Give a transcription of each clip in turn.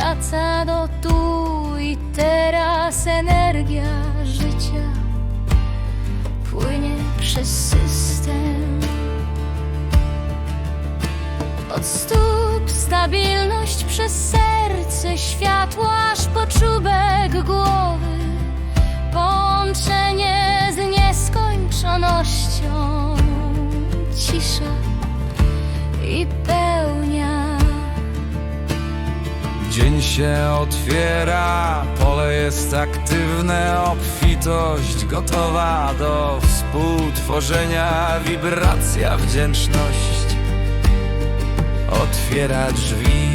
wraca do tu i teraz energia życia płynie przez system. Od stóp stabilność przez serce, światło aż po czubek głowy. Połączenie z nieskończonością, cisza i pełnia. Dzień się otwiera, pole jest aktywne, obfitość gotowa do współtworzenia, wibracja wdzięczność otwiera drzwi.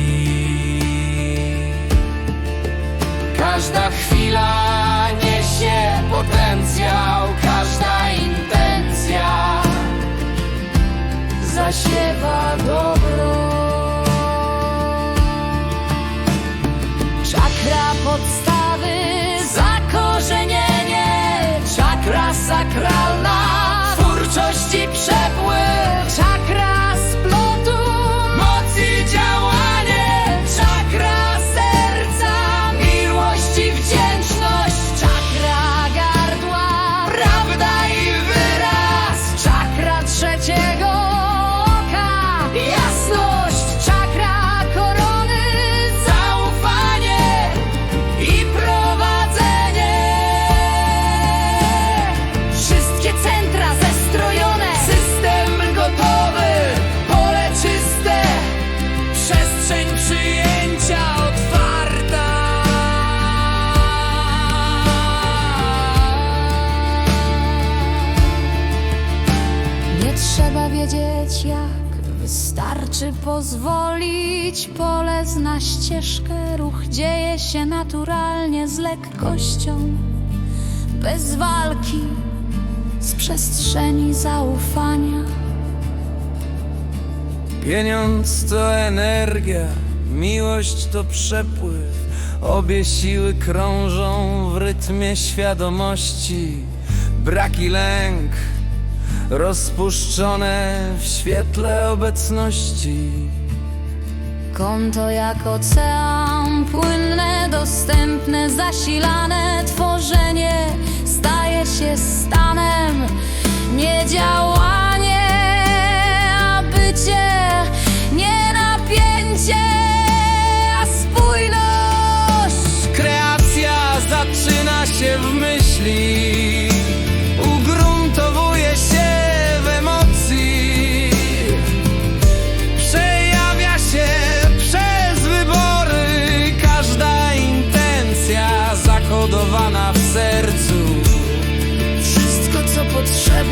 Każda chwila niesie potencjał, podstawy, zakorzenienie, trzeba wiedzieć jak, wystarczy pozwolić. Pole zna ścieżkę, ruch dzieje się naturalnie z lekkością, bez walki, z przestrzeni zaufania. Pieniądz to energia, miłość to przepływ. Obie siły krążą w rytmie świadomości. Brak i lęk rozpuszczone w świetle obecności. Konto jak ocean, płynne, dostępne, zasilane Tworzenie staje się stanem, nie działanie,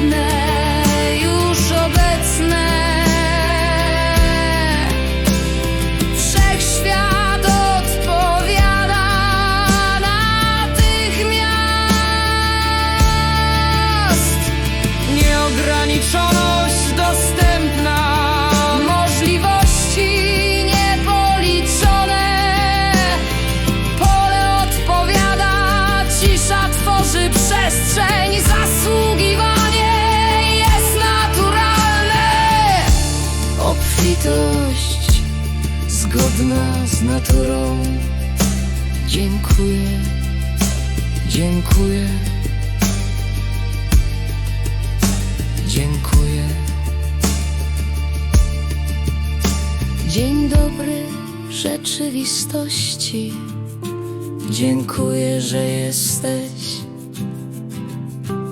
night. Obfitość zgodna z naturą Dziękuję, dziękuję dziękuję. Dzień dobry rzeczywistości. Dziękuję, że jesteś.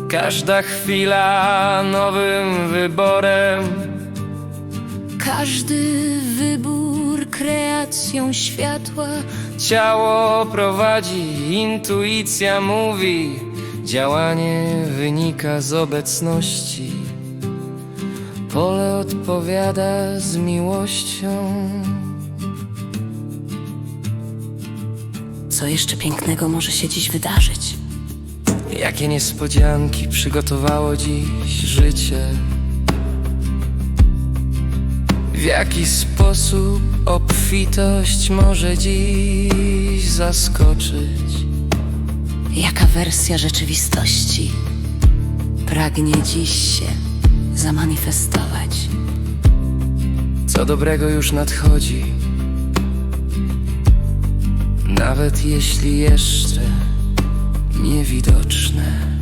Każda chwila nowym wyborem. Każdy wybór kreacją światła. Ciało prowadzi, intuicja mówi, działanie wynika z obecności. Pole odpowiada z miłością. Co jeszcze pięknego może się dziś wydarzyć? Jakie niespodzianki przygotowało dziś życie? W jaki sposób obfitość może dziś zaskoczyć? Jaka wersja rzeczywistości pragnie dziś się zamanifestować? co dobrego już nadchodzi. Nawet jeśli jeszcze niewidoczne.